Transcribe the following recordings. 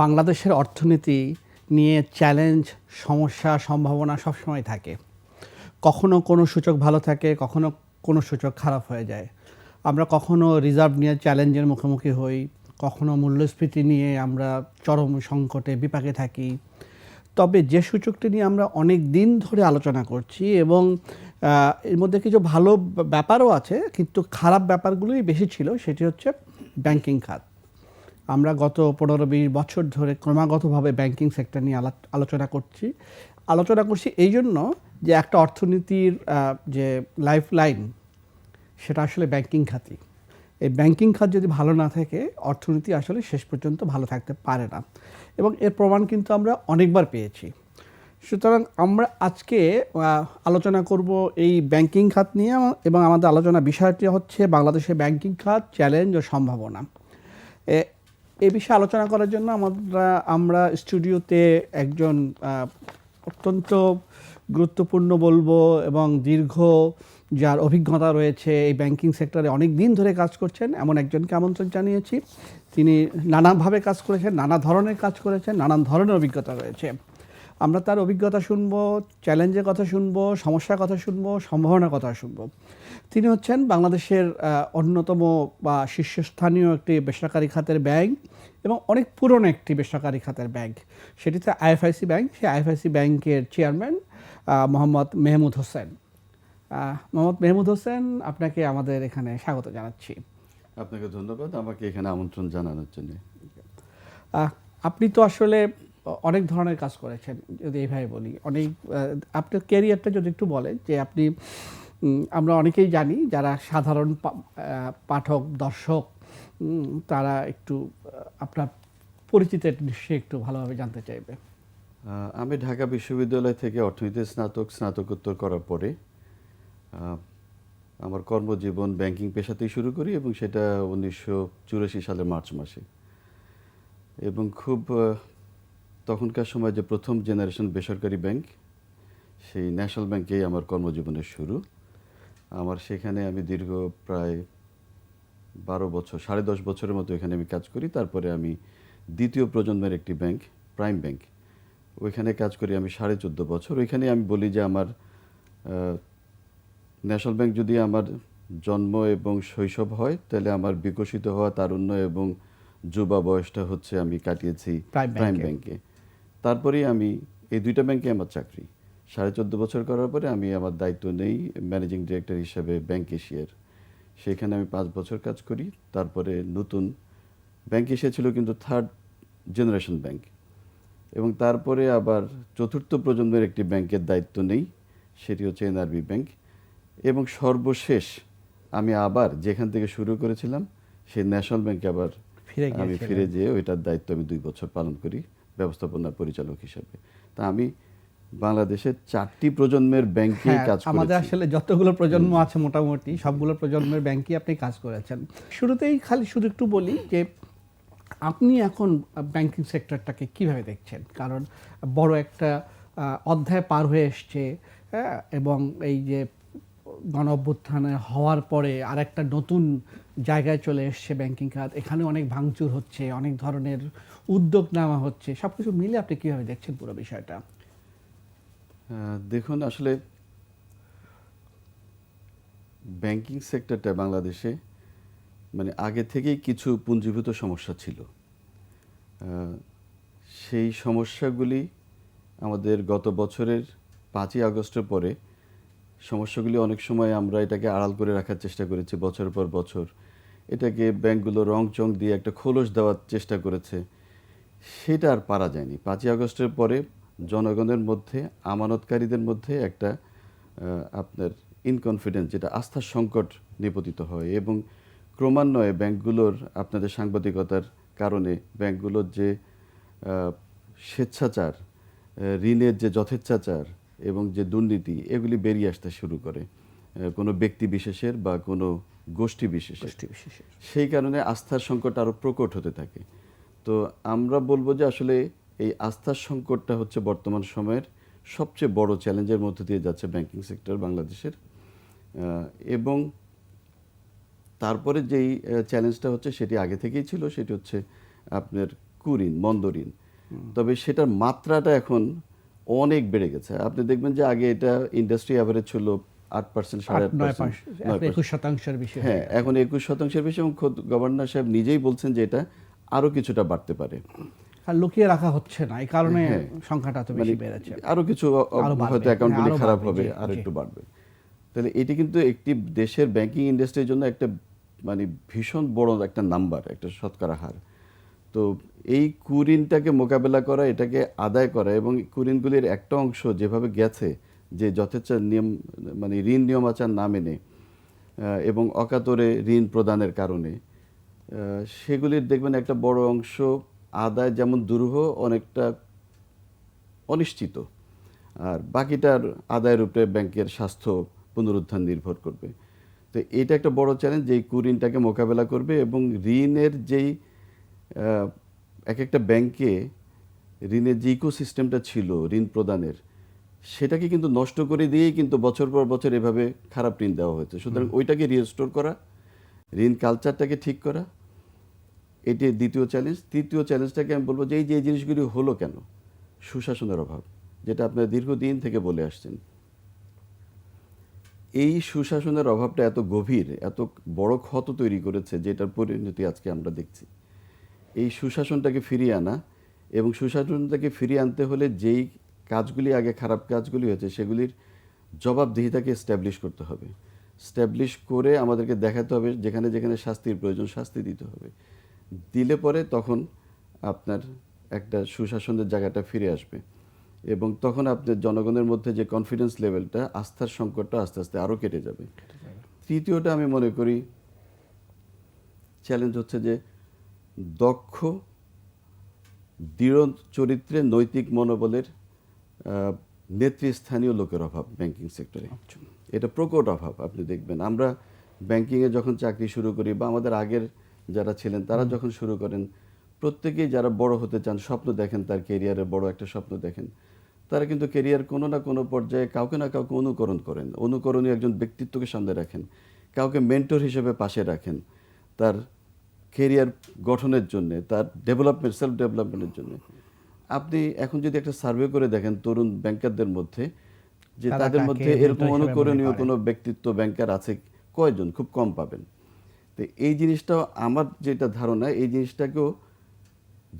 বাংলাদেশের অর্থনীতি নিয়ে চ্যালেঞ্জ সমস্যা, সম্ভাবনা সবসময় থাকে। কখনো কোনো সূচক ভালো থাকে, কখনো কোনো সূচক খারাপ হয়ে যায়। আমরা কখনো রিজার্ভ নিয়ে চ্যালেঞ্জের মুখোমুখি হই, কখনো মূল্যস্ফীতি নিয়ে আমরা চরম সংকটে বিপাকে থাকি। তবে যে সূচকটি নিয়ে আমরা অনেক দিন ধরে আলোচনা করছি এবং এর মধ্যে কিছু ভালো ব্যাপারও আছে, কিন্তু খারাপ ব্যাপারগুলোই বেশি ছিল, সেটি হচ্ছে ব্যাংকিং খাত। আমরা গত পনেরো বিশ বছর ধরে ক্রমাগতভাবে ব্যাংকিং সেক্টর নিয়ে আলা- আলোচনা করছি। আলোচনা করছি এই জন্য যে একটা অর্থনীতির যে লাইফ লাইন সেটা আসলে ব্যাংকিং খাতই এই ব্যাংকিং খাত যদি ভালো না থাকে, অর্থনীতি আসলে শেষ পর্যন্ত ভালো থাকতে পারে না। এবং এর প্রমাণ কিন্তু আমরা অনেকবার পেয়েছি। সুতরাং আমরা আজকে আলোচনা করব এই ব্যাংকিং খাত নিয়ে এবং আমাদের আলোচনা বিষয়টি হচ্ছে বাংলাদেশের ব্যাংকিং খাত চ্যালেঞ্জ ও সম্ভাবনা। এ- বিষয়ে আলোচনা করার জন্য আমরা আমরা স্টুডিওতে একজন অত্যন্ত গুরুত্বপূর্ণ বলব এবং দীর্ঘ যার অভিজ্ঞতা রয়েছে এই ব্যাংকিং সেক্টরে অনেক দিন ধরে কাজ করছেন, এমন একজনকে আমন্ত্রণ জানিয়েছি। তিনি নানাভাবে কাজ করেছেন, নানা ধরনের কাজ করেছেন, নানান ধরনের অভিজ্ঞতা রয়েছে। আমরা তার অভিজ্ঞতা শুনব চ্যালেঞ্জের কথা শুনব, সমস্যার কথা শুনব, সম্ভাবনার কথা শুনব। তিনি হচ্ছেন বাংলাদেশের অন্যতম বা শীর্ষস্থানীয় একটি বেসরকারি খাতের ব্যাংক এবং অনেক পুরনো একটি বেসরকারি খাতের ব্যাংক। সেটিতে আইএফআইসি ব্যাংক সেই আইএফআইসি ব্যাংকের চেয়ারম্যান মোহাম্মদ মেহমুদ হোসেন। মোহাম্মদ মেহমুদ হোসেন আপনাকে আমাদের এখানে স্বাগত জানাচ্ছি। আপনাকে ধন্যবাদ আমাকে এখানে আমন্ত্রণ জানানোর জন্য। আপনি তো আসলে অনেক ধরনের কাজ করেছেন যদি এইভাবে বলি। অনেক আপনার ক্যারিয়ারটা যদি একটু বলেন যে আপনি আমরা অনেকেই জানি যারা সাধারণ পাঠক, দর্শক তারা একটু আপনার পরিচিতের নিশ্চয়ই একটু ভালোভাবে জানতে চাইবে। আমি ঢাকা বিশ্ববিদ্যালয় থেকে অর্থনীতি, স্নাতক, স্নাতকোত্তর করার পরে আমার কর্মজীবন ব্যাংকিং পেশাতেই শুরু করি এবং সেটা উনিশশো চুরাশি সালের মার্চ মাসে। এবং খুব তখনকার সময় যে প্রথম জেনারেশন বেসরকারি ব্যাংক, সেই ন্যাশনাল ব্যাংকেই আমার কর্মজীবনের শুরু। আমার সেখানে আমি দীর্ঘ প্রায় বারো বছর সাড়ে দশ বছরের মতো এখানে আমি কাজ করি। তারপরে আমি দ্বিতীয় প্রজন্মের একটি ব্যাংক প্রাইম ব্যাংক। ওইখানে কাজ করি আমি সাড়ে চোদ্দ বছর। ওইখানে আমি বলি যে আমার ন্যাশনাল ব্যাংক যদি আমার জন্ম এবং শৈশব হয় তাহলে আমার বিকশিত হওয়া তারুণ্য এবং যুবা বয়সটা হচ্ছে আমি কাটিয়েছি প্রাইম। ব্যাংকে। তারপরেই আমি এই দুইটা ব্যাংকে আমার চাকরি। সাড়ে চোদ্দ বছর করার পরে আমি আমার দায়িত্ব নেই ম্যানেজিং ডিরেক্টর হিসেবে ব্যাংক এশিয়ার। সেখানে আমি পাঁচ বছর কাজ করি তারপরে নতুন ব্যাংক এশিয়া ছিল কিন্তু থার্ড জেনারেশন ব্যাংক এবং তারপরে আবার চতুর্থ প্রজন্মের একটি ব্যাংকের দায়িত্ব নেই সেটি হচ্ছে এনআরবি ব্যাংক। এবং সর্বশেষ আমি আবার যেখান থেকে শুরু করেছিলাম সেই ন্যাশনাল ব্যাংকে আবার আমি ফিরে যেয়ে ওইটার দায়িত্ব আমি দুই বছর পালন করি ব্যবস্থাপনা পরিচালক হিসাবে। তা আমি বাংলাদেশের চারটি প্রজন্মের ব্যাংকে কাজ আমাদের আসলে যতগুলো প্রজন্ম আছে মোটামুটি সবগুলো প্রজন্মের ব্যাংকই আপনি কাজ করেছেন। শুরুতেই খালি শুধু একটু বলি যে আপনি এখন ব্যাংকিং সেক্টরটাকে কীভাবে দেখছেন? কারণ বড় একটা অধ্যায় পার হয়ে এসছে হ্যাঁ, এবং এই যে গণ অভ্যুত্থানে হওয়ার পরে আর একটা নতুন জায়গায় চলে এসছে ব্যাংকিং খাত এখানে অনেক ভাঙচুর হচ্ছে অনেক ধরনের উদ্যোগ নেওয়া হচ্ছে। সব কিছু মিলে আপনি কীভাবে দেখছেন পুরো বিষয়টা? দেখুন, আসলে ব্যাংকিং সেক্টরটা বাংলাদেশে মানে আগে থেকেই কিছু পুঞ্জীভূত সমস্যা ছিল। সেই সমস্যাগুলি আমাদের গত বছরের পাঁচই আগস্টের পরে সমস্যাগুলি অনেক সময় আমরা এটাকে আড়াল করে রাখার চেষ্টা করেছি বছর পর বছর। এটাকে ব্যাংকগুলো রং চং দিয়ে একটা খোলস দেওয়ার চেষ্টা করেছে। সেটা আর পারা যায়নি। পাঁচই আগস্টের পরে জনগণের মধ্যে আমানতকারীদের মধ্যে একটা আপনার ইনকনফিডেন্স যেটা আস্থার সংকট নিপতিত হয় এবং ক্রমান্বয়ে ব্যাংকগুলোর আপনাদের সাংবাদিকতার কারণে ব্যাংকগুলোর যে স্বেচ্ছাচার ঋণের যে যথেচ্ছাচার এবং যে দুর্নীতি এগুলি বেরিয়ে আসতে শুরু করে। কোনো ব্যক্তি বিশেষের বা কোনো গোষ্ঠী বিশেষের। সেই কারণে আস্থার সংকট আরও প্রকট হতে থাকে। তো আমরা বলব যে আসলে এই আস্থার সংকটটা হচ্ছে বর্তমান সময়ের সবচেয়ে বড় চ্যালেঞ্জের মধ্যে দিয়ে যাচ্ছে ব্যাংকিং সেক্টর বাংলাদেশের। এবং তারপরে যেই চ্যালেঞ্জটা হচ্ছে সেটি আগে থেকেই ছিল সেটি হচ্ছে আপনার কুঋণ মন্দঋণ তবে সেটার মাত্রাটা এখন অনেক বেড়ে গেছে। আপনি দেখবেন যে আগে এটা ইন্ডাস্ট্রি অ্যাভারেজ ছিল আট পার্সেন্ট সাড়ে আট একুশ শতাংশের বেশি হ্যাঁ এখন একুশ শতাংশের বেশি এবং খোদ গভর্নর সাহেব নিজেই বলছেন যে এটা আরও কিছুটা বাড়তে পারে। লুকিয়ে রাখা হচ্ছে না। এই কারণে হ্যাঁ। সংখ্যাটা তো বেশি বেড়েছে। আরও কিছু। হয়তো অ্যাকাউন্টগুলি খারাপ হবে আর একটু বাড়বে। তাহলে এটি কিন্তু একটি দেশের ব্যাংকিং ইন্ডাস্ট্রির জন্য একটা মানে ভীষণ বড় একটা নাম্বার একটা শতকরা হার। তো এই কুঋণটাকে মোকাবেলা করা এটাকে আদায় করা এবং কুঋণগুলির একটা অংশ যেভাবে গেছে যে যথেচ্ছ নিয়ম মানে ঋণ নিয়ম আচার না মেনে এবং অকাতরে ঋণ প্রদানের কারণে সেগুলির দেখবেন একটা বড় অংশ আদায় যেমন দুরূহ অনেকটা অনিশ্চিত। আর বাকিটার আদায়ের উপরে ব্যাংকের স্বাস্থ্য পুনরুত্থান নির্ভর করবে। তো এটা একটা বড় চ্যালেঞ্জ যেই কুঋণটাকে মোকাবেলা করবে এবং ঋণের যেই এক একটা ব্যাংকে ঋণের যে ইকোসিস্টেমটা ছিল ঋণ প্রদানের সেটাকে কিন্তু নষ্ট করে দিয়েই কিন্তু বছর পর বছর এভাবে খারাপ ঋণ দেওয়া হয়েছে। সুতরাং ওইটাকে রিস্টোর করা ঋণ কালচারটাকে ঠিক করা এটি দ্বিতীয় চ্যালেঞ্জ তৃতীয় চ্যালেঞ্জটাকে আমি বলব যে এই যে জিনিসগুলি হলো কেন? সুশাসনের অভাব, যেটা আপনারা দীর্ঘদিন থেকে বলে আসছেন। এই সুশাসনের অভাবটা এত গভীর, এত বড় ক্ষত তৈরি করেছে, যেটার পরিণতি আজকে আমরা দেখছি। এই সুশাসনটাকে ফিরিয়ে আনা এবং সুশাসনটাকে ফিরিয়ে আনতে হলে যেই কাজগুলি আগে খারাপ কাজগুলি হয়েছে, সেগুলির জবাবদিহিতাকে স্ট্যাবলিশ করতে হবে। স্ট্যাবলিশ করে আমাদেরকে দেখাতে হবে যেখানে যেখানে শাস্তির প্রয়োজন শাস্তি দিতে হবে। দিলে পরে তখন আপনার একটা সুশাসনের জায়গাটা ফিরে আসবে। এবং তখন আপনার জনগণের মধ্যে যে কনফিডেন্স লেভেলটা আস্থার সংকটটা আস্তে আস্তে আরও কেটে যাবে। তৃতীয়টা আমি মনে করি চ্যালেঞ্জ হচ্ছে যে দক্ষ দৃঢ় চরিত্রে নৈতিক মনোবলের নেতৃস্থানীয় লোকের অভাব ব্যাংকিং সেক্টরে এটা প্রকট অভাব আপনি দেখবেন। আমরা ব্যাংকিংয়ে যখন চাকরি শুরু করি বা আমাদের আগের যারা ছিলেন তারা যখন শুরু করেন প্রত্যেকেই যারা বড় হতে চান স্বপ্ন দেখেন তার কেরিয়ারে বড় একটা স্বপ্ন দেখেন। তারা কিন্তু কেরিয়ার কোনো না কোনো পর্যায়ে কাউকে না কাউকে অনুকরণ করেন। অনুকরণীয় একজন ব্যক্তিত্বকে সামনে রাখেন কাউকে মেন্টর হিসেবে পাশে রাখেন তার কেরিয়ার গঠনের জন্য তার ডেভেলপমেন্ট সেলফ ডেভেলপমেন্টের জন্য। আপনি এখন যদি একটা সার্ভে করে দেখেন তরুণ ব্যাংকারদের মধ্যে যে তাদের মধ্যে এরকম অনুকরণীয় কোনো ব্যক্তিত্ব ব্যাংকার আছে কয়জন? খুব কম পাবেন। তো এই জিনিসটা আমার যেটা ধারণা এই জিনিসটাকেও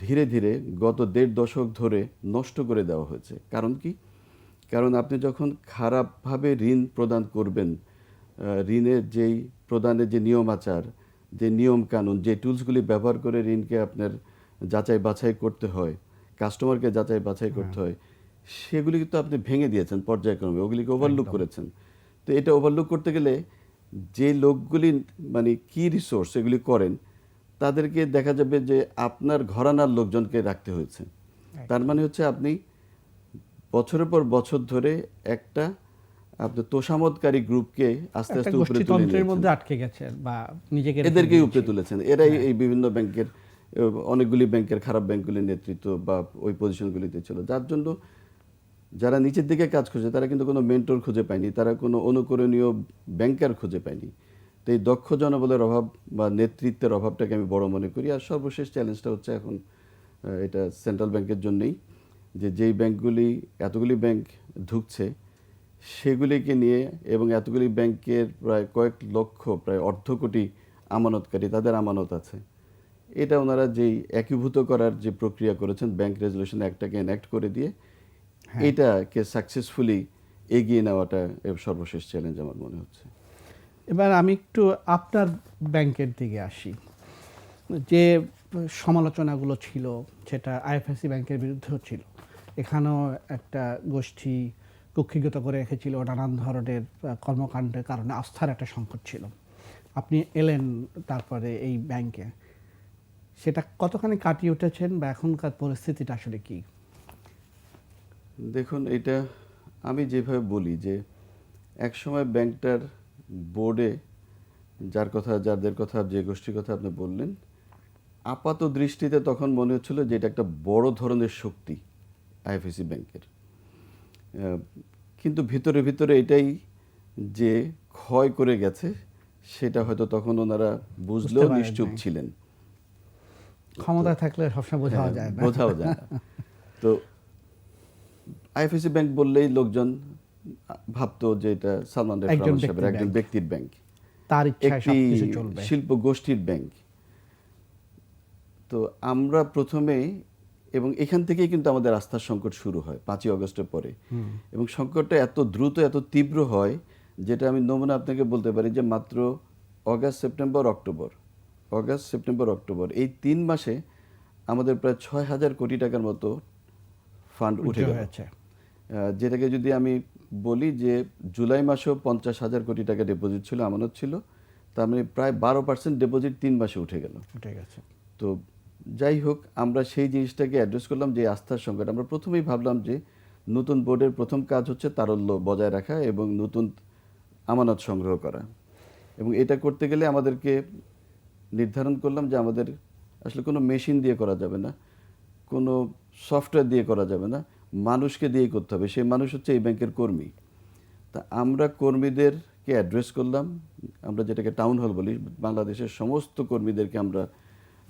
ধীরে ধীরে গত দেড় দশক ধরে নষ্ট করে দেওয়া হয়েছে। কারণ কি? কারণ আপনি যখন খারাপভাবে ঋণ প্রদান করবেন ঋণের যেই প্রদানের যে নিয়ম আচার যে নিয়ম কানুন যে টুলসগুলি ব্যবহার করে ঋণকে আপনার যাচাই বাছাই করতে হয় কাস্টমারকে যাচাই বাছাই করতে হয়। সেগুলি কিন্তু আপনি ভেঙে দিয়েছেন পর্যায়ক্রমে ওগুলিকে ওভারলুক করেছেন। তো এটা ওভারলুক করতে গেলে যে লোকগুলি মানে কি রিসোর্স এগুলি করেন তাদেরকে দেখা যাবে যে আপনার ঘরানার লোকজনকে রাখতে হয়েছে। তার মানে হচ্ছে আপনি বছরের পর বছর ধরে একটা আপনি তোষামতকারী গ্রুপকে আস্তে আস্তে উপরে তুলে মধ্যে আটকে গেছে বা নিজেকে রেখে এদেরকেই উপরে তুলেছেন। এরাই এই বিভিন্ন ব্যাংকের অনেকগুলি ব্যাংকের খারাপ ব্যাংকগুলির নেতৃত্ব বা ওই পজিশনগুলিতে ছিল। যার জন্য যারা নিচের দিকে কাজ খুঁজে, তারা কিন্তু কোনো মেন্টর খুঁজে পায়নি, তারা কোনো অনুকরণীয় ব্যাংকার খুঁজে পায়নি। তো এই দক্ষ জনবলের অভাব বা নেতৃত্বের অভাবটাকে আমি বড় মনে করি। আর সর্বশেষ চ্যালেঞ্জটা হচ্ছে এখন এটা সেন্ট্রাল ব্যাংকের জন্যই যে যেই ব্যাংকগুলি, এতগুলি ব্যাংক ঢুকছে, সেগুলিকে নিয়ে এবং এতগুলি ব্যাংকের প্রায় কয়েক লক্ষ, প্রায় অর্ধ কোটি আমানতকারী, তাদের আমানত আছে। এটা ওনারা যেই একীভূত করার যে প্রক্রিয়া করেছেন ব্যাংক রেজলিউশন অ্যাক্টটাকে এনাক্ট করে দিয়ে এটাকে সাকসেসফুলি এগিয়ে নেওয়াটা সর্বশেষ চ্যালেঞ্জ আমার মনে হচ্ছে। এবার আমি একটু আপনার ব্যাংকের দিকে আসি। যে সমালোচনাগুলো ছিল সেটা আইএফএসসি ব্যাংকের বিরুদ্ধেও ছিল। এখানেও একটা গোষ্ঠী কক্ষিগত করে রেখেছিল নানান ধরনের কর্মকাণ্ডের কারণে আস্থার একটা সংকট ছিল। আপনি এলেন তারপরে এই ব্যাংকে। সেটা কতখানি কাটিয়ে উঠেছেন বা এখনকার পরিস্থিতিটা আসলে কি? দেখুন এটা আমি যেভাবে বলি যে একসময় ব্যাংকটার বোর্ডে যার কথা যাদের কথা যে গোষ্ঠীর কথা আপনি বললেন আপাত দৃষ্টিতে তখন মনে হচ্ছিল যে এটা একটা বড় ধরনের শক্তি আইএফএসি ব্যাংকের। কিন্তু ভিতরে ভিতরে এটাই যে ক্ষয় করে গেছে সেটা হয়তো তখন ওনারা বুঝলেও নিশ্চুপ ছিলেন। ক্ষমতা থাকলে সবসময় বোঝাও হ্যাঁ, যায় বোঝাও যায় তো আইএফএসি ব্যাংক বললেই লোকজন ভাবতো যে এটা সালমান রহমান সাহেবের একজন ব্যক্তির ব্যাংক। তার ইচ্ছায় সবকিছু চলবে। শিল্প গোষ্ঠীর ব্যাংক। তো আমরা প্রথমে এবং এখান থেকেই কিন্তু আমাদের আস্থার সংকট শুরু হয় পাঁচই অগস্টের পরে। এবং সংকটটা এত দ্রুত এত তীব্র হয় যেটা আমি নমুনা আপনাকে বলতে পারি যে মাত্র August September October. August September October. এই তিন মাসে আমাদের প্রায় ছয় হাজার কোটি টাকার মতো ফান্ড উঠে আহ, যেটাকে যদি আমি বলি যে জুলাই মাসেও পঞ্চাশ হাজার কোটি টাকা ডিপোজিট ছিল আমানত ছিল তার মানে প্রায় বারো পার্সেন্ট ডিপোজিট তিন মাসে উঠে গেল। উঠে গেছে। তো যাই হোক আমরা সেই জিনিসটাকে অ্যাড্রেস করলাম যে আস্থার সংকট। আমরা প্রথমেই ভাবলাম যে নতুন বোর্ডের প্রথম কাজ হচ্ছে তারল্য বজায় রাখা এবং নতুন আমানত সংগ্রহ করা। এবং এটা করতে গেলে আমাদেরকে নির্ধারণ করলাম যে আমাদের আসলে কোনো মেশিন দিয়ে করা যাবে না কোনো সফটওয়্যার দিয়ে করা যাবে না। মানুষকে দিয়েই করতে হবে। সেই মানুষ হচ্ছে এই ব্যাংকের কর্মী। তা আমরা কর্মীদেরকে অ্যাড্রেস করলাম। আমরা যেটাকে টাউন হল বলি বাংলাদেশের সমস্ত কর্মীদেরকে আমরা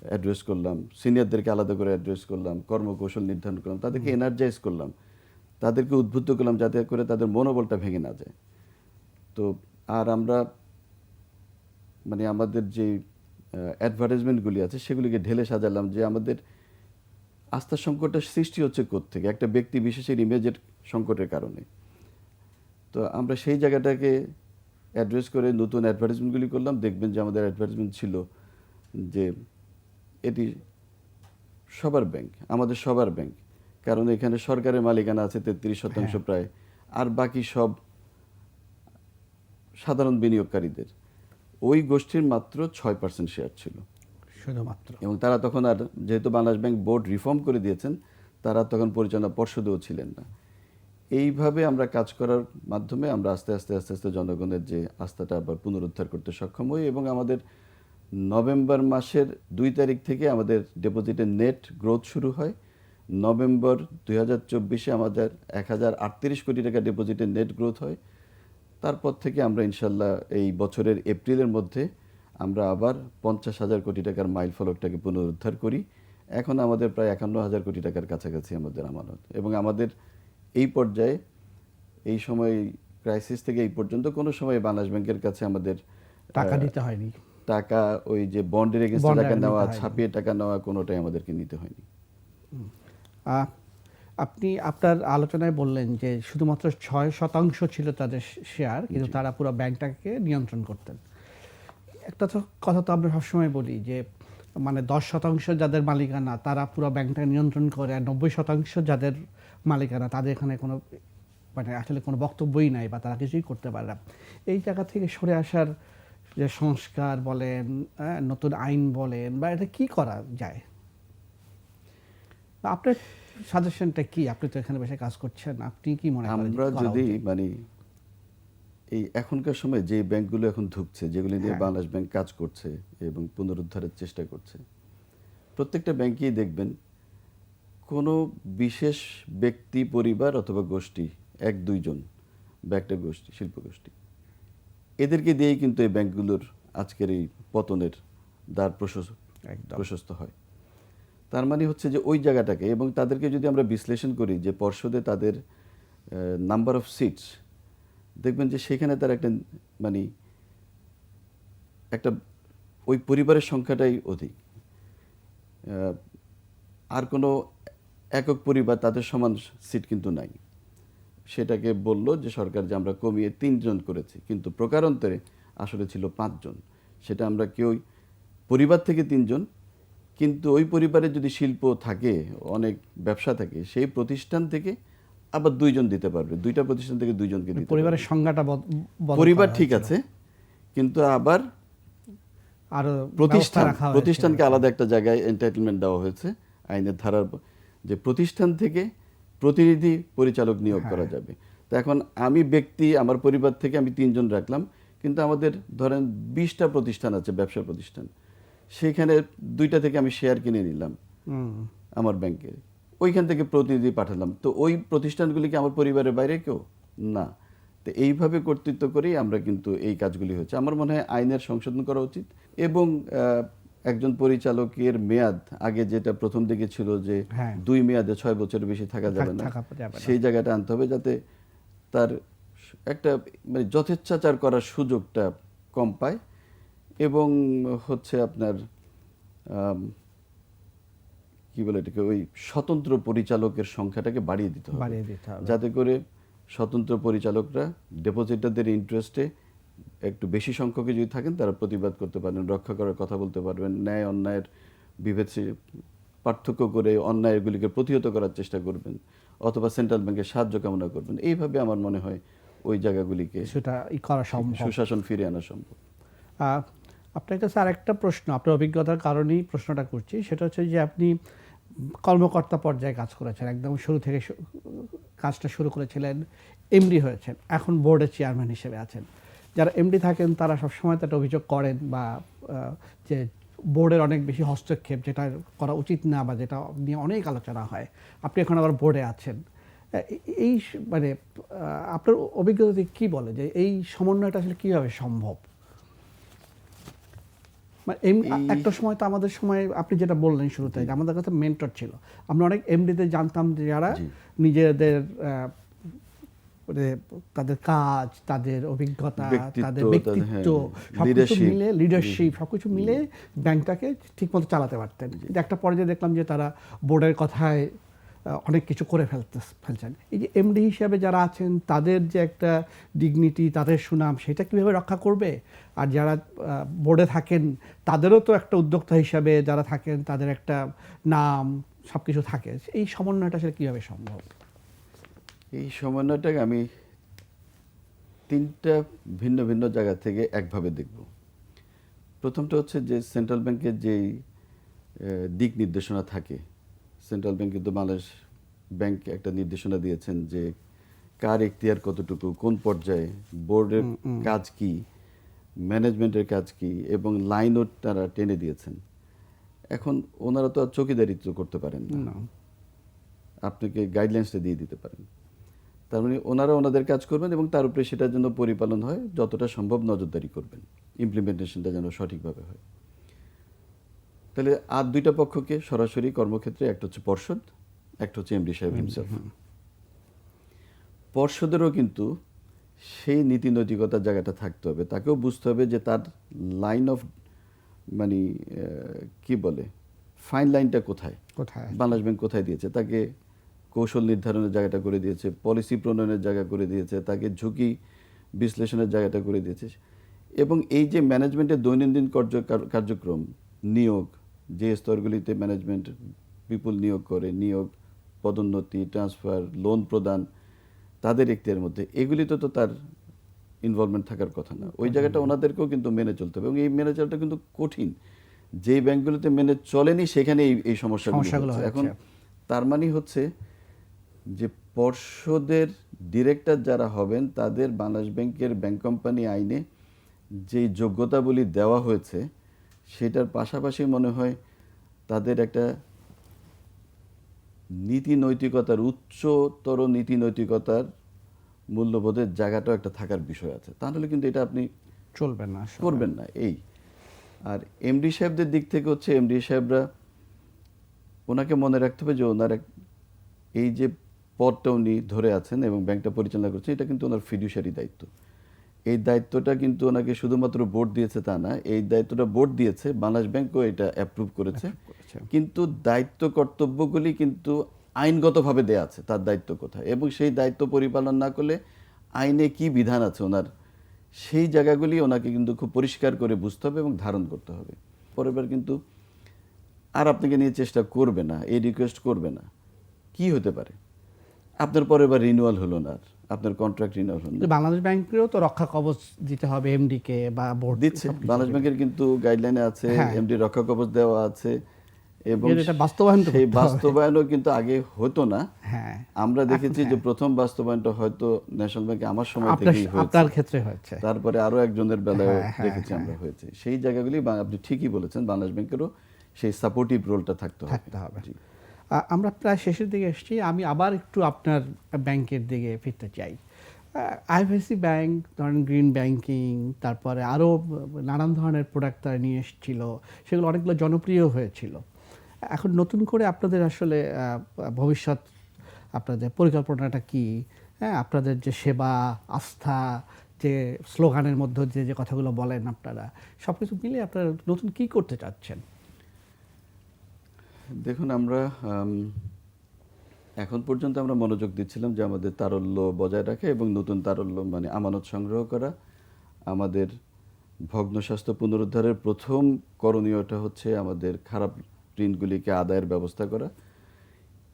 অ্যাড্রেস করলাম। সিনিয়রদেরকে আলাদা করে অ্যাড্রেস করলাম। কর্মকৌশল নির্ধারণ করলাম। তাদেরকে এনার্জাইজ করলাম। তাদেরকে উদ্বুদ্ধ করলাম যাতে করে তাদের মনোবলটা ভেঙে না যায়। তো আর আমরা মানে আমাদের যে অ্যাডভার্টাইজমেন্টগুলি আছে সেগুলিকে ঢেলে সাজালাম যে আমাদের আস্থার সংকটটা সৃষ্টি হচ্ছে থেকে একটা ব্যক্তি বিশেষের ইমেজের সংকটের কারণে। তো আমরা সেই জায়গাটাকে অ্যাড্রেস করে নতুন অ্যাডভার্টাইজমেন্টগুলি করলাম। দেখবেন যে আমাদের অ্যাডভার্টাইজমেন্ট ছিল যে এটি সবার ব্যাংক আমাদের সবার ব্যাংক কারণ এখানে সরকারের মালিকানা আছে তেত্রিশ শতাংশ প্রায়। আর বাকি সব সাধারণ বিনিয়োগকারীদের। ওই গোষ্ঠীর মাত্র ছয় পার্সেন্ট শেয়ার ছিল। শুধুমাত্র। এবং তারা তখন আর যেহেতু বাংলাদেশ ব্যাংক বোর্ড রিফর্ম করে দিয়েছেন, তারা তখন পরিচালনা পর্ষদেও ছিলেন না। এইভাবে আমরা কাজ করার মাধ্যমে আমরা আস্তে আস্তে আস্তে আস্তে জনগণের যে আস্থাটা আবার পুনরুদ্ধার করতে সক্ষম হই এবং আমাদের নভেম্বর মাসের দুই তারিখ থেকে আমাদের ডিপোজিটের নেট গ্রোথ শুরু হয়। নভেম্বর দুই হাজার চব্বিশে আমাদের এক হাজার আটত্রিশ কোটি টাকা ডিপোজিটের নেট গ্রোথ হয়। তারপর থেকে আমরা ইনশাল্লাহ এই বছরের এপ্রিলের মধ্যে আমরা আবার পঞ্চাশ হাজার কোটি টাকার মাইল ফলকটাকে পুনরুদ্ধার করি। এখন আমাদের প্রায় একান্ন হাজার কোটি টাকার কাছাকাছি আমাদের আমানত। এবং আমাদের এই পর্যায়ে এই সময় ক্রাইসিস থেকে এই পর্যন্ত কোনো সময় বাংলাদেশ ব্যাংকের কাছে আমাদের টাকা দিতে হয়নি। টাকা ওই যে বন্ডের এগেন্সে Bond টাকা নেওয়া ছাপিয়ে টাকা নেওয়া কোনোটাই আমাদেরকে নিতে হয়নি। আপনি আপনার আলোচনায় বললেন যে শুধুমাত্র ছয় শতাংশ ছিল তাদের শেয়ার কিন্তু তারা পুরো ব্যাংকটাকে নিয়ন্ত্রণ করতেন। একটা তো কথা তো আমরা সবসময় বলি যে মানে দশ শতাংশ যাদের মালিকানা তারা পুরো ব্যাংকটা নিয়ন্ত্রণ করে আর নব্বই শতাংশ যাদের মালিকানা তাদের এখানে কোনো মানে আসলে কোনো বক্তব্যই নাই বা তারা কিছুই করতে পারে না। এই জায়গা থেকে সরে আসার যে সংস্কার বলেন হ্যাঁ, নতুন আইন বলেন বা এটা কি করা যায়? আপনার সাজেশনটা কি? আপনি তো এখানে বসে কাজ করছেন আপনি কি মনে করেন আমরা যদি মানে এই এখনকার সময় যে ব্যাংকগুলো এখন ঢুকছে যেগুলি নিয়ে হ্যাঁ। বাংলাদেশ ব্যাংক কাজ করছে এবং পুনরুদ্ধারের চেষ্টা করছে প্রত্যেকটা ব্যাংকেই দেখবেন কোনো বিশেষ ব্যক্তি পরিবার অথবা গোষ্ঠী এক দুইজন বা একটা গোষ্ঠী শিল্প গোষ্ঠী এদেরকে দিয়েই কিন্তু এই ব্যাংকগুলোর আজকের এই পতনের দ্বার প্রশস্ত হয় তার মানে হচ্ছে যে ওই জায়গাটাকে এবং তাদেরকে যদি আমরা বিশ্লেষণ করি যে পর্ষদে তাদের নাম্বার অফ সিটস দেখবেন যে সেখানে তার একটা মানে একটা, ওই পরিবারের সংখ্যাটাই অধিক। আর কোনো একক পরিবার তাদের সমান সিট কিন্তু নাই। সেটাকে বলল যে সরকার যে আমরা কমিয়ে তিনজন করেছি, কিন্তু প্রকারান্তরে আসলে ছিল পাঁচজন। সেটা আমরা কেউ পরিবার থেকে তিনজন, কিন্তু ওই পরিবারে যদি শিল্প থাকে, অনেক ব্যবসা থাকে, সেই প্রতিষ্ঠান থেকে আবার দুইজন দিতে পারবে। দুইটা প্রতিষ্ঠান থেকে দুইজনকে দিতে পরিবারের সংজ্ঞাটা পরিবার ঠিক আছে কিন্তু আবার আরও প্রতিষ্ঠান প্রতিষ্ঠানকে আলাদা একটা জায়গায় এন্টাইটেলমেন্ট দেওয়া হয়েছে আইনের ধারার যে প্রতিষ্ঠান থেকে প্রতিনিধি পরিচালক নিয়োগ করা হ্যাঁ। যাবে। তো এখন আমি ব্যক্তি আমার পরিবার থেকে আমি তিনজন রাখলাম কিন্তু আমাদের ধরেন বিশটা প্রতিষ্ঠান আছে ব্যবসা প্রতিষ্ঠান। সেখানে দুইটা থেকে আমি শেয়ার কিনে নিলাম আমার ব্যাংকে ওইখান থেকে প্রতিনিধি পাঠালাম। তো ওই প্রতিষ্ঠানগুলি কি আমার পরিবারের বাইরে কেউ? না। তো এইভাবে কর্তৃত্ব করেই আমরা কিন্তু এই কাজগুলি হচ্ছে। আমার মনে হয় আইনের সংশোধন করা উচিত এবং একজন পরিচালকের মেয়াদ আগে যেটা প্রথম দিকে ছিল যে হ্যাঁ। দুই মেয়াদে ছয় বছরের বেশি থাকা যাবে না। সেই জায়গাটা আনতে হবে যাতে তার একটা মানে যথেচ্ছাচার করার সুযোগটা কম পায়। এবং হচ্ছে আপনার কি বলে এটাকে ওই স্বতন্ত্র পরিচালকের সংখ্যাটাকে বাড়িয়ে দিতে হবে। বাড়িয়ে দিতে হবে। যাতে করে স্বতন্ত্র পরিচালকরা ডিপোজিটারদের ইন্টারেস্টে একটু বেশি সংখ্যকে যদি থাকেন তারা প্রতিবাদ করতে পারবেন রক্ষা করার কথা বলতে পারবেন ন্যায় অন্যায়ের বিভেদ পার্থক্য করে অন্যায়গুলিকে প্রতিহত করার চেষ্টা করবেন অথবা সেন্ট্রাল ব্যাংকের সাহায্য কামনা করবেন। এইভাবে আমার মনে হয় ওই জায়গাগুলিকে সেটা ই করা সম্ভব। সুশাসন ফিরে আনা সম্ভব। আপনার কাছে আর একটা প্রশ্ন আপনার অভিজ্ঞতার কারণেই প্রশ্নটা করছি। সেটা হচ্ছে যে আপনি কর্মকর্তা পর্যায়ে কাজ করেছেন। একদম শুরু থেকে কাজটা শুরু করেছিলেন, এমডি হয়েছেন, এখন বোর্ডের চেয়ারম্যান হিসেবে আছেন। যারা এমডি থাকেন, তারা সবসময় তো একটা অভিযোগ করেন বা যে বোর্ডের অনেক বেশি হস্তক্ষেপ যেটা করা উচিত না বা যেটা নিয়ে অনেক আলোচনা হয়। আপনি এখন আবার বোর্ডে আছেন। এই মানে আপনার অভিজ্ঞতা কী বলে যে এই সমন্বয়টা আসলে কীভাবে সম্ভব? একটা সময় তো আমাদের সময় আপনি যেটা বললেন শুরুতে আমাদের কাছে মেন্টর ছিল। আমরা অনেক এমডিতে জানতাম যে যারা নিজেদের মানে তাদের কাজ তাদের অভিজ্ঞতা তাদের ব্যক্তিত্ব হ্যাঁ, সবকিছু মিলে লিডারশিপ সবকিছু মিলে ব্যাংকটাকে ঠিকমতো চালাতে পারতেন। একটা পর্যায়ে দেখলাম যে তারা বোর্ডের কথায় অনেক কিছু করে ফেলতে ফেলছেন। এই যে এমডি হিসাবে যারা আছেন, তাদের যে একটা ডিগনিটি তাদের সুনাম, সেটা কীভাবে রক্ষা করবে? আর যারা বোর্ডে থাকেন, তাদেরও তো একটা উদ্যোক্তা হিসাবে যারা থাকেন, তাদের একটা নাম সব কিছু থাকে। এই সমন্বয়টা আসলে কীভাবে সম্ভব? এই সমন্বয়টাকে আমি তিনটা ভিন্ন ভিন্ন জায়গা থেকে একভাবে দেখব। প্রথমটা হচ্ছে যে সেন্ট্রাল ব্যাংকের যেই দিক নির্দেশনা থাকে সেন্ট্রাল ব্যাংক কিন্তু বাংলাদেশ ব্যাংক একটা নির্দেশনা দিয়েছেন যে কার এখতিয়ার কতটুকু কোন পর্যায়ে বোর্ডের কাজ কি ম্যানেজমেন্টের কাজ কি এবং লাইনও তারা টেনে দিয়েছেন। এখন ওনারা তো আর চৌকিদারিত্ব করতে পারেন না। আপনাকে গাইডলাইন্সটা দিয়ে দিতে পারেন? তার মানে ওনারা ওনাদের কাজ করবেন এবং তার উপরে সেটার জন্য পরিপালন হয় যতটা সম্ভব নজরদারি করবেন। ইমপ্লিমেন্টেশনটা যেন সঠিকভাবে হয়। তাহলে আর দুইটা পক্ষকে সরাসরি কর্মক্ষেত্রে একটা হচ্ছে পর্ষদ একটা হচ্ছে এমডি সাহেব হিমসেলফ পর্ষদেরও কিন্তু সেই নীতি নৈতিকতার জায়গাটা থাকতে হবে। তাকেও বুঝতে হবে যে তার লাইন অফ মানে কি বলে ফাইন লাইনটা কোথায়? কোথায়? বাংলাদেশ ব্যাংক কোথায় দিয়েছে? তাকে কৌশল নির্ধারণের জায়গাটা করে দিয়েছে পলিসি প্রণয়নের জায়গা করে দিয়েছে তাকে ঝুঁকি বিশ্লেষণের জায়গাটা করে দিয়েছে। এবং এই যে ম্যানেজমেন্টের দৈনন্দিন কার্য- কার্যক্রম নিয়োগ যে স্তরগুলিতে ম্যানেজমেন্ট পিপুল নিয়োগ করে নিয়োগ পদোন্নতি ট্রান্সফার লোন প্রদান তাদের এখতিয়ার মধ্যে এগুলিতে তো তার ইনভলভমেন্ট থাকার কথা না। ওই জায়গাটা ওনাদেরকেও কিন্তু মেনে চলতে হবে এবং এই মেনে চলাটা কিন্তু কঠিন। যেই ব্যাংকগুলোতে মেনে চলেনি সেখানে এই এই সমস্যাগুলো। এখন তার মানে হচ্ছে যে পর্ষদের ডিরেক্টর যারা হবেন তাদের বাংলাদেশ ব্যাংকের ব্যাংক কোম্পানি আইনে যেই যোগ্যতাবলী দেওয়া হয়েছে সেটার পাশাপাশি মনে হয় তাদের একটা নীতি নৈতিকতার উচ্চতর নীতি নৈতিকতার মূল্যবোধের জায়গাটাও একটা থাকার বিষয় আছে। তাহলে কিন্তু এটা আপনি চলবেন না। করবেন না এই। আর এমডি সাহেবদের দিক থেকে হচ্ছে এমডি সাহেবরা ওনাকে মনে রাখতে হবে যে ওনার এক- এই যে পদটা উনি ধরে আছেন এবং ব্যাংকটা পরিচালনা করছেন এটা কিন্তু ওনার ফিডিউশারি দায়িত্ব। এই দায়িত্বটা কিন্তু ওনাকে শুধুমাত্র বোর্ড দিয়েছে তা না এই দায়িত্বটা বোর্ড দিয়েছে বাংলাদেশ ব্যাংকও এটা অ্যাপ্রুভ করেছে। কিন্তু দায়িত্ব কর্তব্যগুলি কিন্তু আইনগতভাবে দেয়া আছে তার দায়িত্ব কোথায়? এবং সেই দায়িত্ব পরিপালন না করলে আইনে কি বিধান আছে ওনার? সেই জায়গাগুলি ওনাকে কিন্তু খুব পরিষ্কার করে বুঝতে হবে এবং ধারণ করতে হবে। পরের বার কিন্তু আর আপনাকে নিয়ে চেষ্টা করবে না এই রিকোয়েস্ট করবে না। কি হতে পারে? আপনার পরের বার রিনিউয়াল হলো না আর। আপনার কন্ট্রাক্ট রিনিউয়াল হলো না। কিন্তু বাংলাদেশ ব্যাংকেরও তো রক্ষা কবচ দিতে হবে এমডি কে বা বোর্ড দিচ্ছে। বাংলাদেশ ব্যাংকের কিন্তু গাইডলাইনে আছে হ্যাঁ। এমডি রক্ষা কবচ দেওয়া আছে এবং এটা বাস্তবায়ন তো সেই বাস্তবায়নও কিন্তু আগে হতো না। হ্যাঁ। আমরা দেখেছি যে প্রথম বাস্তবায়নটা হয়তো ন্যাশনাল ব্যাংকে আমার সময় থেকেই হয়েছে। আপনার ক্ষেত্রে হয়েছে। তারপরে আরও একজনের বেলায় হ্যাঁ, হ্যাঁ, দেখেছি আমরা হয়েছে। সেই জায়গাগুলি আপনি ঠিকই বলেছেন বাংলাদেশ ব্যাংকেরও সেই সাপোর্টিভ রোলটা থাকতে হবে। থাকতে হবে। আমরা প্রায় শেষের দিকে এসেছি। আমি আবার একটু আপনার ব্যাংকের দিকে ফিরতে চাই। আইএফএসি ব্যাংক, ধরেন গ্রিন ব্যাংকিং, তারপরে আরও নানান ধরনের প্রোডাক্ট তারা নিয়ে এসেছিল, সেগুলো অনেকগুলো জনপ্রিয় হয়েছিল। এখন নতুন করে আপনাদের আসলে ভবিষ্যৎ, আপনাদের পরিকল্পনাটা কি? হ্যাঁ আপনাদের যে সেবা, আস্থা, যে স্লোগানের মধ্যে যে যে কথাগুলো বলেন আপনারা সব কিছু মিলে আপনারা নতুন কি করতে চাচ্ছেন? দেখুন, আমরা এখন পর্যন্ত আমরা মনোযোগ দিচ্ছিলাম যে আমাদের তারল্য বজায় রাখা এবং নতুন তারল্য মানে আমানত সংগ্রহ করা। আমাদের ভগ্ন স্বাস্থ্য পুনরুদ্ধারের প্রথম করণীয়টা হচ্ছে আমাদের খারাপ ঋণগুলিকে আদায়ের ব্যবস্থা করা।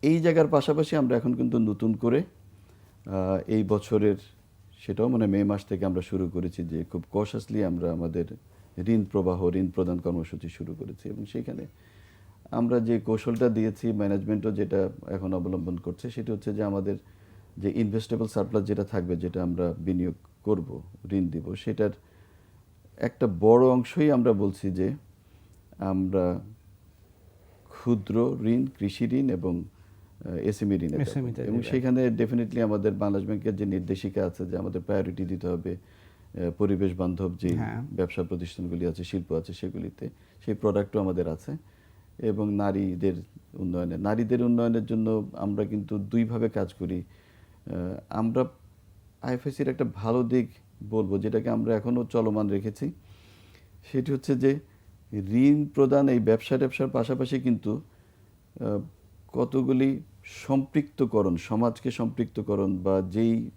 এই জায়গার পাশাপাশি আমরা এখন কিন্তু নতুন করে এই বছরের, সেটাও মানে মে মাস থেকে আমরা শুরু করেছি যে খুব কশাসলি আমরা আমাদের ঋণ প্রবাহ, ঋণ প্রদান কর্মসূচি শুরু করেছি এবং সেখানে আমরা যে কৌশলটা দিয়েছি ম্যানেজমেন্টও যেটা এখন অবলম্বন করছে সেটা হচ্ছে যে আমাদের যে ইনভেস্টেবল সারপ্লাস যেটা থাকবে যেটা আমরা বিনিয়োগ করব ঋণ দিব সেটার একটা বড় অংশই আমরা বলছি যে আমরা ক্ষুদ্র ঋণ কৃষি ঋণ এবং এসএমই ঋণ এবং সেখানে ডেফিনেটলি আমাদের বাংলাদেশ ব্যাংকের যে নির্দেশিকা আছে যে আমাদের প্রায়োরিটি দিতে হবে পরিবেশ বান্ধব যে হ্যাঁ। ব্যবসা প্রতিষ্ঠানগুলি আছে শিল্প আছে সেগুলিতে সেই প্রোডাক্টও আমাদের আছে। এবং নারীদের উন্নয়নে। নারীদের উন্নয়নের জন্য আমরা কিন্তু দুইভাবে কাজ করি। আমরা আইএফএসির একটা ভালো দিক বলব, যেটাকে আমরা এখনও চলমান রেখেছি। সেটি হচ্ছে যে, ঋণ প্রদান এই ব্যবসা ট্যাবসার পাশাপাশি কিন্তু কতগুলি সম্পৃক্তকরণ, সমাজকে সম্পৃক্তকরণ বা যেই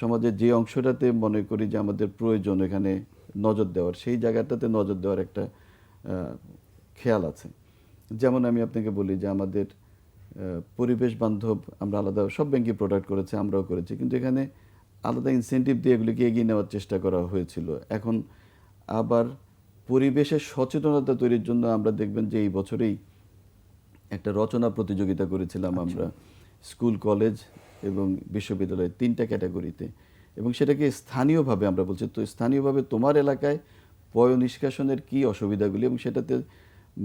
সমাজের যে অংশটাতে মনে করি যে আমাদের প্রয়োজন এখানে নজর দেওয়ার, সেই জায়গাটাতে নজর দেওয়ার একটা খেয়াল আছে। যেমন আমি আপনাকে বলি যে আমাদের পরিবেশ বান্ধব আমরা আলাদা সব ব্যাংকই প্রোডাক্ট করেছে আমরাও করেছি। কিন্তু এখানে আলাদা ইনসেন্টিভ দিয়ে এগুলিকে এগিয়ে নেওয়ার চেষ্টা করা হয়েছিল। এখন আবার পরিবেশের সচেতনতা তৈরির জন্য আমরা দেখবেন যে এই বছরেই একটা রচনা প্রতিযোগিতা করেছিলাম আমরা। স্কুল কলেজ এবং বিশ্ববিদ্যালয়ের তিনটা ক্যাটাগরিতে। এবং সেটাকে স্থানীয়ভাবে আমরা বলছি তো স্থানীয়ভাবে তোমার এলাকায় পয় নিষ্কাশনের কী অসুবিধাগুলি এবং সেটাতে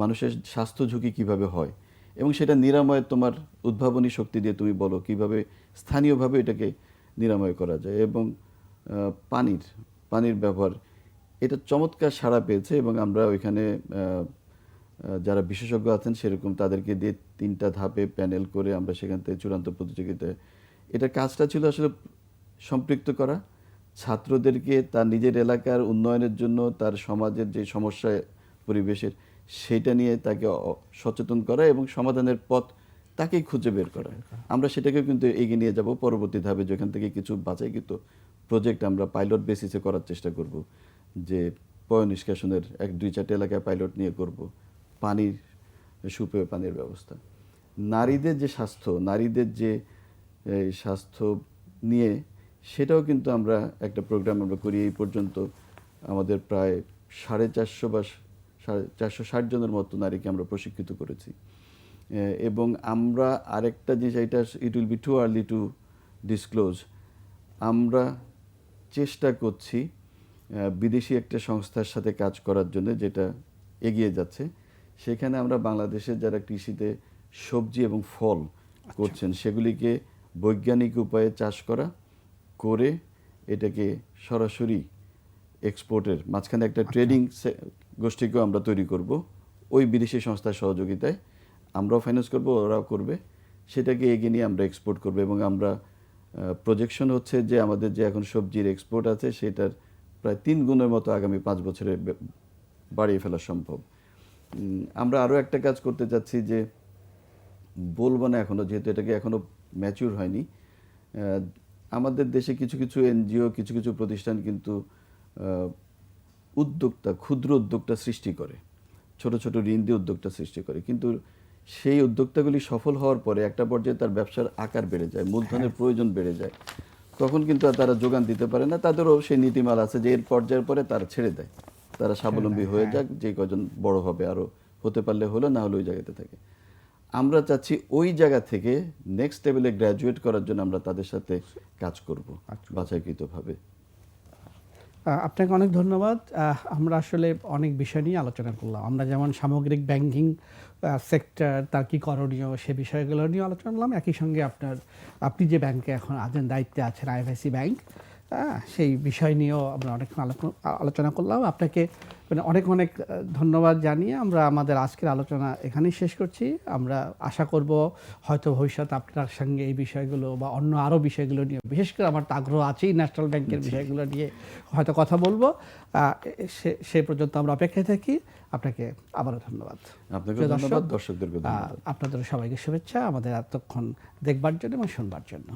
মানুষের স্বাস্থ্য ঝুঁকি কীভাবে হয়? এবং সেটা নিরাময় তোমার উদ্ভাবনী শক্তি দিয়ে তুমি বলো, কীভাবে স্থানীয়ভাবে এটাকে নিরাময় করা যায়? এবং পানির পানির ব্যবহার, এটা চমৎকার সাড়া পেয়েছে এবং আমরা ওইখানে যারা বিশেষজ্ঞ আছেন সেরকম তাদেরকে দিয়ে তিনটা ধাপে প্যানেল করে আমরা সেখান থেকে চূড়ান্ত প্রতিযোগিতায় এটার কাজটা ছিল আসলে সম্পৃক্ত করা। ছাত্রদেরকে তার নিজের এলাকার উন্নয়নের জন্য তার সমাজের যে সমস্যা, পরিবেশের সেটা নিয়ে তাকে সচেতন করা এবং সমাধানের পথ তাকেই খুঁজে বের করা। আমরা সেটাকে কিন্তু এগিয়ে নিয়ে যাব পরবর্তী ধাপে, যেখান থেকে কিছু বাছাইকৃত প্রজেক্ট আমরা পাইলট বেসিসে করার চেষ্টা করব। যে পয় নিষ্কাশনের এক, দুই, চারটে এলাকায় পাইলট নিয়ে করব পানির সুপেয় পানির ব্যবস্থা। নারীদের যে স্বাস্থ্য, নারীদের যে স্বাস্থ্য নিয়ে সেটাও কিন্তু আমরা একটা প্রোগ্রাম আমরা করি। এই পর্যন্ত আমাদের প্রায় সাড়ে চারশো বা চারশো ষাট জনের মতো নারীকে আমরা প্রশিক্ষিত করেছি। এবং আমরা আরেকটা জিনিস এটা it will be too early to disclose আমরা চেষ্টা করছি বিদেশি একটা সংস্থার সাথে কাজ করার জন্য যেটা এগিয়ে যাচ্ছে। সেখানে আমরা বাংলাদেশের যারা কৃষিতে সবজি এবং ফল করছেন সেগুলিকে বৈজ্ঞানিক উপায়ে চাষ করা করে এটাকে সরাসরি এক্সপোর্টের মাঝখানে একটা ট্রেডিং গোষ্ঠীকেও আমরা তৈরি করব। ওই বিদেশি সংস্থার সহযোগিতায় আমরাও ফাইন্যান্স করব, ওরাও করবে। সেটাকে এগিয়ে নিয়ে আমরা এক্সপোর্ট করব এবং আমরা প্রজেকশন হচ্ছে যে আমাদের যে এখন সবজির এক্সপোর্ট আছে সেটার প্রায় তিন গুণের মতো আগামী পাঁচ বছরে বাড়িয়ে ফেলা সম্ভব। আমরা আরও একটা কাজ করতে চাচ্ছি যে বলব না এখনও যেহেতু এটাকে এখনও ম্যাচিউর হয়নি। আমাদের দেশে কিছু কিছু এনজিও, কিছু কিছু প্রতিষ্ঠান কিন্তু উদ্যোক্তা ক্ষুদ্র উদ্যোক্তা সৃষ্টি করে ছোট ছোট ঋণ দিয়ে উদ্যোক্তা সৃষ্টি করে। কিন্তু সেই উদ্যোক্তাগুলি সফল হওয়ার পরে একটা পর্যায়ে তার ব্যবসার আকার বেড়ে যায় মূলধনের প্রয়োজন বেড়ে যায়। তখন কিন্তু আর তারা যোগান দিতে পারে না তাদেরও সেই নীতিমালা আছে যে এর পর্যায়ের পরে তারা ছেড়ে দেয়। তারা স্বাবলম্বী হয়ে যাক যে কজন বড় হবে আরও হতে পারলে হলো না হলে ওই জায়গাতে থাকে। আমরা চাচ্ছি ওই জায়গা থেকে নেক্সট লেভেলে গ্র্যাজুয়েট করার জন্য আমরা তাদের সাথে কাজ করব বাছাইকৃতভাবে। আহ, আপনাকে অনেক ধন্যবাদ। আমরা আসলে অনেক বিষয় নিয়ে আলোচনা করলাম। আমরা যেমন সামগ্রিক ব্যাংকিং সেক্টর, তার কি করণীয়, সে বিষয়গুলো নিয়ে আলোচনা করলাম। একই সঙ্গে আপনার, আপনি যে ব্যাংকে এখন আছেন, দায়িত্বে আছেন, আইএফআইসি ব্যাংক সেই বিষয় নিয়েও আমরা অনেক আলোচনা- আলোচনা করলাম। আপনাকে মানে অনেক অনেক ধন্যবাদ জানিয়ে আমরা আমাদের আজকের আলোচনা এখানেই শেষ করছি। আমরা আশা করব হয়তো ভবিষ্যতে আপনার সঙ্গে এই বিষয়গুলো বা অন্য আরও বিষয়গুলো নিয়ে বিশেষ করে আমার তো আগ্রহ আছেই ন্যাশনাল ব্যাংকের বিষয়গুলো নিয়ে হয়তো কথা বলব। সে- সে পর্যন্ত আমরা অপেক্ষায় থাকি। আপনাকে আবারও ধন্যবাদ। ধন্যবাদ আপনাদের সবাইকে শুভেচ্ছা। আমাদের এতক্ষণ দেখবার জন্য এবং শুনবার জন্য।